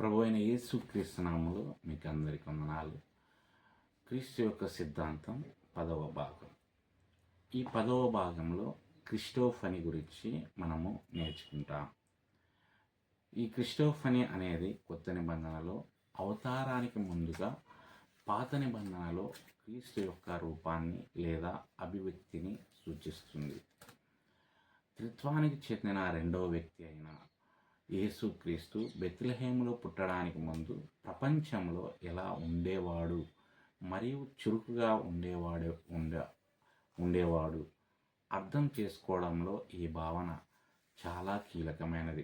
ప్రభు అయిన యేసు క్రీస్తునాములు మీకు అందరికి వందనాలు. క్రీస్తు యొక్క సిద్ధాంతం పదవ భాగం. ఈ పదవ భాగంలో క్రిస్టోఫని గురించి మనము నేర్చుకుంటాం. ఈ క్రిస్టోఫని అనేది కొత్త నిబంధనలో అవతారానికి ముందుగా పాత నిబంధనలో క్రీస్తు యొక్క రూపాన్ని లేదా అభివ్యక్తిని సూచిస్తుంది. త్రిత్వానికి చెందిన రెండవ వ్యక్తి అయిన యేసుక్రీస్తు బెత్లహేములో పుట్టడానికి ముందు ప్రపంచంలో ఎలా ఉండేవాడు? మరియు చురుకుగా ఉండేవాడు ఉండే ఉండేవాడు. అర్థం చేసుకోవడంలో ఈ భావన చాలా కీలకమైనది.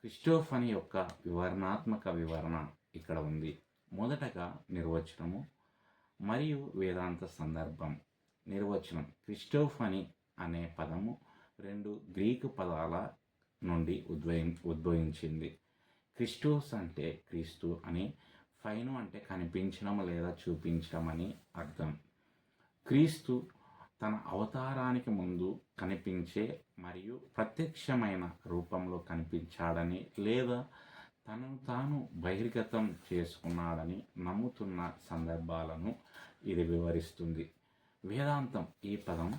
క్రిస్టోఫని యొక్క వివరణాత్మక వివరణ ఇక్కడ ఉంది. మొదటగా నిర్వచనము మరియు వేదాంత సందర్భం. నిర్వచనం క్రిస్టోఫని అనే పదము రెండు గ్రీకు పదాల నుండి ఉద్భవి ఉద్భవించింది. క్రిస్టోస్ అంటే క్రీస్తు అని ఫైను అంటే కనిపించడం లేదా చూపించడం అని అర్థం. క్రీస్తు తన అవతారానికి ముందు కనిపించే మరియు ప్రత్యక్షమైన రూపంలో కనిపించాడని లేదా తనను తాను బహిర్గతం చేసుకున్నాడని నమ్ముతున్న సందర్భాలను ఇది వివరిస్తుంది. వేదాంతం ఈ పదం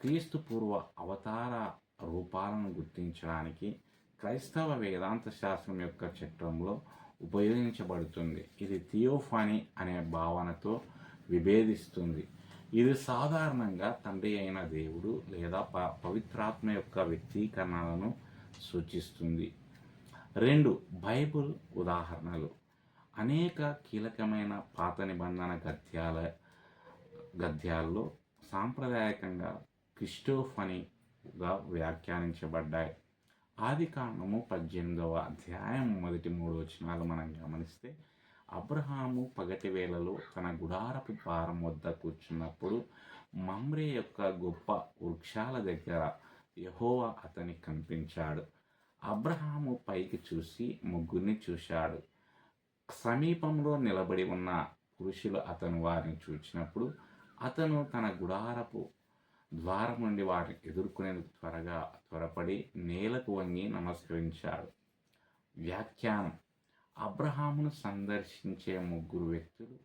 క్రీస్తు పూర్వ అవతార రూపాలను గుర్తించడానికి క్రైస్తవ వేదాంత శాస్త్రం యొక్క చట్రంలో ఉపయోగించబడుతుంది. ఇది థియోఫానీ అనే భావనతో విభేదిస్తుంది. ఇది సాధారణంగా తండ్రి అయిన దేవుడు లేదా ప పవిత్రాత్మ యొక్క వ్యక్తీకరణలను సూచిస్తుంది. రెండు బైబుల్ ఉదాహరణలు. అనేక కీలకమైన పాత నిబంధన గద్యాల గద్యాల్లో సాంప్రదాయకంగా క్రిస్టోఫనీ గా వ్యాఖ్యానించబడ్డాయి. ఆది కాండము పద్దెనిమిదవ అధ్యాయం మొదటి మూడు వచనాలు మనం గమనిస్తే అబ్రహాము పగటి వేళలో తన గుడారపు పారం వద్ద కూర్చున్నప్పుడు మమ్రే యొక్క గొప్ప వృక్షాల దగ్గర యహోవా అతని కనిపించాడు అబ్రహాము పైకి చూసి ముగ్గురిని చూశాడు. సమీపంలో నిలబడి ఉన్న పురుషులు అతను వారిని చూచినప్పుడు అతను తన గుడారపు ద్వారం నుండి వారిని ఎదుర్కొనేందుకు త్వరగా త్వరపడి నేలకు వంగి నమస్కరించాడు. వ్యాఖ్యానం. అబ్రహామును సందర్శించే ముగ్గురు వ్యక్తులు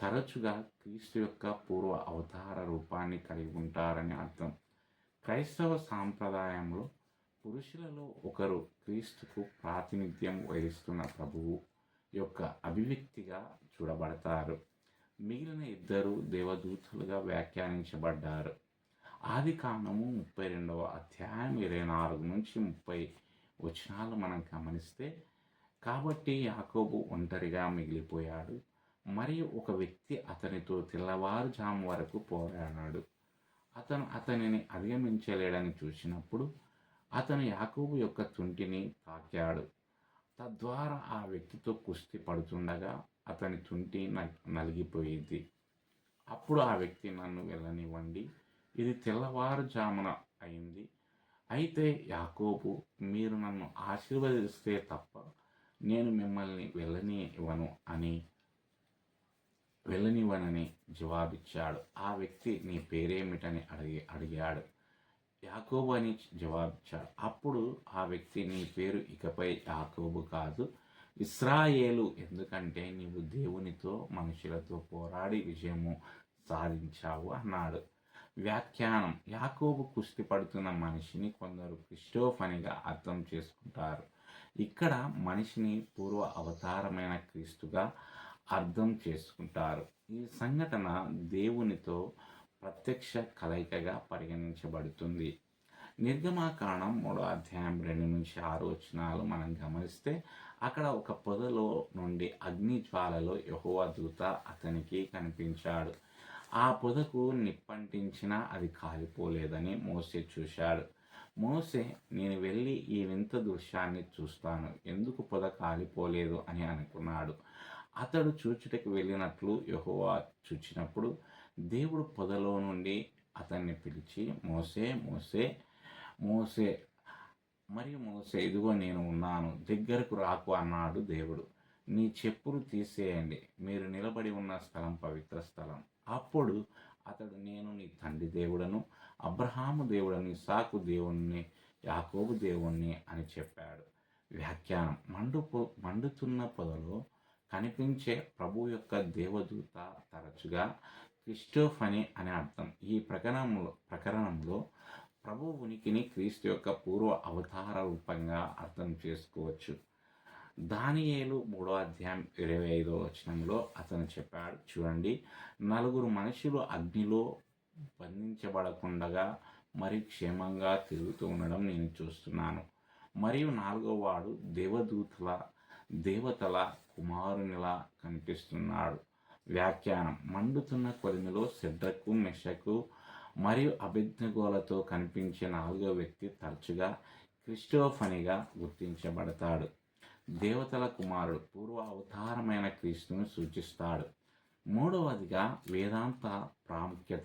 తరచుగా క్రీస్తు యొక్క పూర్వ అవతార రూపాన్ని కలిగి ఉంటారని అర్థం. క్రైస్తవ సాంప్రదాయంలో పురుషులలో ఒకరు క్రీస్తుకు ప్రాతినిధ్యం వహిస్తున్న ప్రభువు యొక్క అభివ్యక్తిగా చూడబడతారు. మిగిలిన ఇద్దరు దేవదూతులుగా వ్యాఖ్యానించబడ్డారు. ఆది కాండము ముప్పై రెండవ అధ్యాయం ఇరవై నాలుగు నుంచి ముప్పై వచనాలు మనం గమనిస్తే కాబట్టి యాకోబు ఒంటరిగా మిగిలిపోయాడు. మరియు ఒక వ్యక్తి అతనితో తెల్లవారుజాము వరకు పోరాడాడు. అతను అతనిని అధిగమించలేడని చూసినప్పుడు అతను యాకోబు యొక్క తుంటిని తాకాడు. తద్వారా ఆ వ్యక్తితో కుస్తీ పడుతుండగా అతని తుంటి నలిగిపోయింది. అప్పుడు ఆ వ్యక్తి నన్ను వెళ్ళనివ్వండి ఇది తెల్లవారుజామున అయింది. అయితే యాకోబు మీరు నన్ను ఆశీర్వదిస్తే తప్ప నేను మిమ్మల్ని వెళ్ళని ఇవ్వను అని వెళ్ళనివ్వనని జవాబిచ్చాడు. ఆ వ్యక్తి నీ పేరేమిటని అడిగి అడిగాడు. యాకోబు అని జవాబిచ్చాడు. అప్పుడు ఆ వ్యక్తి నీ పేరు ఇకపై యాకోబు కాదు ఇస్రాయేలు. ఎందుకంటే నీవు దేవునితో మనుషులతో పోరాడి విజయము సాధించావు అన్నాడు. వ్యాఖ్యానం యాకోబు కుస్తి పడుతున్న మనిషిని కొందరు క్రిస్టోఫనిగా అర్థం చేసుకుంటారు. ఇక్కడ మనిషిని పూర్వ అవతారమైన క్రీస్తుగా అర్థం చేసుకుంటారు. ఈ సంఘటన దేవునితో ప్రత్యక్ష కలయికగా పరిగణించబడుతుంది. నిర్గమాకాండం మూడో అధ్యాయం రెండు నుంచి ఆరు వచనాలు మనం గమనిస్తే అక్కడ ఒక పొదలో నుండి అగ్ని జ్వాలలో యహోవ దూత అతనికి కనిపించాడు. ఆ పొదకు నిప్పంటించినా అది కాలిపోలేదని మోసే చూశాడు. మోసే నేను వెళ్ళి ఈ వింత దృశ్యాన్ని చూస్తాను. ఎందుకు పొద కాలిపోలేదు అని అనుకున్నాడు. అతడు చూచుటకు వెళ్ళినట్లు యహోవా చూచినప్పుడు దేవుడు పొదలో నుండి అతన్ని పిలిచి మోసే మోసే మోసే మరియు మోసే ఇదిగో నేను ఉన్నాను. దగ్గరకు రాకు అన్నాడు దేవుడు. నీ చెప్పులు తీసేయండి. మీరు నిలబడి ఉన్న స్థలం పవిత్ర స్థలం. అప్పుడు అతడు నేను నీ తండ్రి దేవుడను అబ్రహాము దేవుడని సాకు దేవుణ్ణి యాకోబు దేవుణ్ణి అని చెప్పాడు. వ్యాఖ్యానం. మండుపు మండుతున్న పొదలో కనిపించే ప్రభు యొక్క దేవదూత తరచుగా క్రిస్టోఫని అని అర్థం. ఈ ప్రకరణంలో ప్రకరణంలో ప్రభు ఉనికిని క్రీస్తు యొక్క పూర్వ అవతార రూపంగా అర్థం చేసుకోవచ్చు. దానియేలు మూడో అధ్యాయం ఇరవై ఐదో వచనంలో అతను చెప్పాడు. చూడండి నలుగురు మనుషులు అగ్నిలో బంధించబడకుండగా మరి క్షేమంగా తిరుగుతూ ఉండడం నేను చూస్తున్నాను. మరియు నాలుగో వాడు దేవదూతల దేవతల కుమారునిలా కనిపిస్తున్నాడు. వ్యాఖ్యానం మండుతున్న కొలిమిలో సిడ్రకు మెషకు మరియు అభిజ్ఞగోలతో కనిపించే నాలుగో వ్యక్తి తరచుగా క్రిస్టోఫనిగా గుర్తించబడతాడు. దేవతల కుమారుడు పూర్వ అవతారమైన క్రీస్తును సూచిస్తాడు. మూడవదిగా వేదాంత ప్రాముఖ్యత.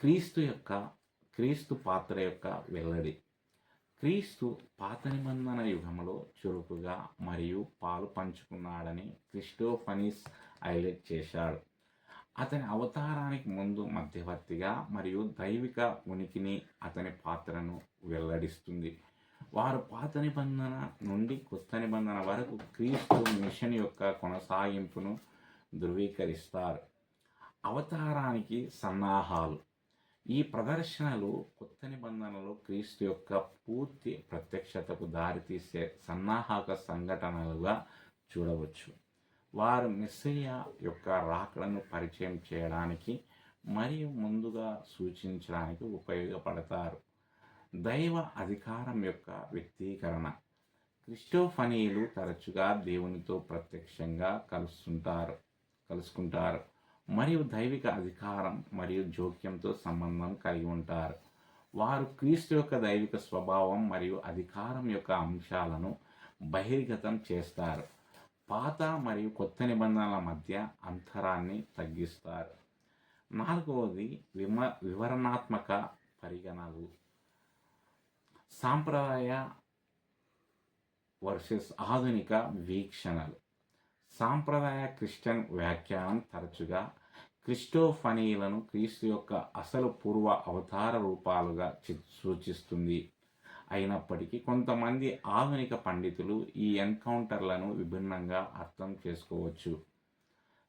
క్రీస్తు యొక్క క్రీస్తు పాత్ర యొక్క వెల్లడి. క్రీస్తు పాత నిబంధన యుగంలో చురుకుగా మరియు పాలు పంచుకున్నాడని క్రిస్టోఫనీస్ హైలైట్ చేశాడు. అతని అవతారానికి ముందు మధ్యవర్తిగా మరియు దైవిక ఉనికిని అతని పాత్రను వెల్లడిస్తుంది. వారు పాత నిబంధన నుండి కొత్త నిబంధన వరకు క్రీస్తు మిషన్ యొక్క కొనసాగింపును ధృవీకరిస్తారు. అవతారానికి సన్నాహాలు. ఈ ప్రదర్శనలు కొత్త నిబంధనలో క్రీస్తు యొక్క పూర్తి ప్రత్యక్షతకు దారితీసే సన్నాహక సంఘటనలుగా చూడవచ్చు. వారు మెస్సయ్య యొక్క రాకడను పరిచయం చేయడానికి మరియు ముందుగా సూచించడానికి ఉపయోగపడతారు. దైవ అధికారం యొక్క వ్యక్తీకరణ. క్రిస్టోఫనీలు తరచుగా దేవునితో ప్రత్యక్షంగా కలుస్తుంటారు కలుసుకుంటారు. మరియు దైవిక అధికారం మరియు జోక్యంతో సంబంధం కలిగి ఉంటారు. వారు క్రీస్తు యొక్క దైవిక స్వభావం మరియు అధికారం యొక్క అంశాలను బహిర్గతం చేస్తారు. పాత మరియు కొత్త నిబంధనల మధ్య అంతరాన్ని తగ్గిస్తారు. నాలుగవది విమ వివరణాత్మక పరిగణలు సాంప్రదాయ వర్సెస్ ఆధునిక వీక్షణలు. సాంప్రదాయ క్రిస్టియన్ వ్యాఖ్యానం తరచుగా క్రిస్టోఫనీలను క్రీస్తు యొక్క అసలు పూర్వ అవతార రూపాలుగా సూచిస్తుంది. అయినప్పటికీ కొంతమంది ఆధునిక పండితులు ఈ ఎన్కౌంటర్లను విభిన్నంగా అర్థం చేసుకోవచ్చు.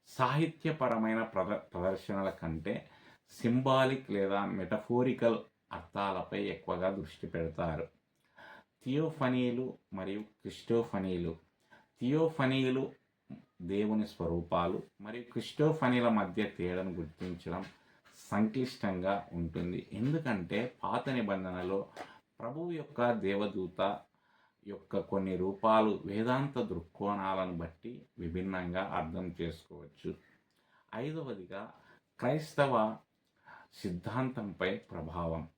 సాహిత్యపరమైన ప్రద ప్రదర్శనల కంటే సింబాలిక్ లేదా మెటఫోరికల్ అర్థాలపై ఎక్కువగా దృష్టి పెడతారు. థియోఫనీలు మరియు క్రిస్టోఫనీలు. థియోఫనీలు దేవుని స్వరూపాలు మరియు క్రిస్టోఫనీల మధ్య తేడాను గుర్తించడం సంక్లిష్టంగా ఉంటుంది. ఎందుకంటే పాత నిబంధనలో ప్రభువు యొక్క దేవదూత యొక్క కొన్ని రూపాలు వేదాంత దృక్కోణాలను బట్టి విభిన్నంగా అర్థం చేసుకోవచ్చు. ఐదవదిగా క్రైస్తవ సిద్ధాంతంపై ప్రభావం.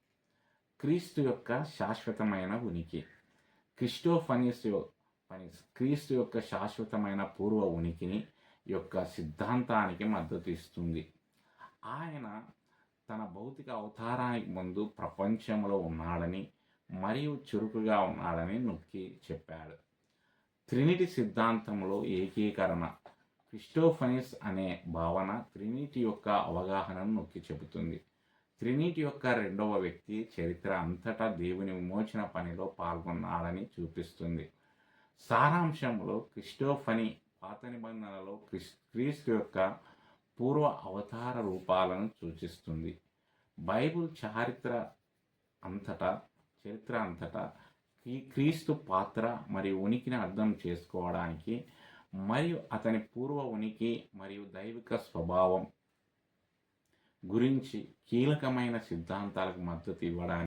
క్రీస్తు యొక్క శాశ్వతమైన ఉనికి. క్రిస్టోఫనీస్ యొ- ఫనీస్ క్రీస్తు యొక్క శాశ్వతమైన పూర్వ ఉనికిని యొక్క సిద్ధాంతానికి మద్దతు ఇస్తుంది. ఆయన తన భౌతిక అవతారానికి ముందు ప్రపంచంలో ఉన్నాడని మరియు చురుకుగా ఉన్నాడని నొక్కి చెప్పాడు. త్రినిటి సిద్ధాంతంలో ఏకీకరణ క్రిస్టోఫనిస్ అనే భావన త్రినిటి యొక్క అవగాహనను నొక్కి చెబుతుంది. త్రినిటి యొక్క రెండవ వ్యక్తి చరిత్ర అంతటా దేవుని విమోచన పనిలో పాల్గొన్నాడని చూపిస్తుంది. సారాంశంలో క్రిస్టోఫని పాత నిబంధనలో క్రిస్ క్రీస్తు యొక్క పూర్వ అవతార రూపాలను సూచిస్తుంది. బైబుల్ చారిత్ర అంతటా చరిత్ర అంతటా క్రీ- క్రీస్తు పాత్ర మరియు ఉనికిని అర్థం చేసుకోవడానికి మరియు అతని పూర్వ ఉనికి మరియు దైవిక స్వభావం గురించి కీలకమైన సిద్ధాంతాలకు మద్దతు ఇవ్వడానికి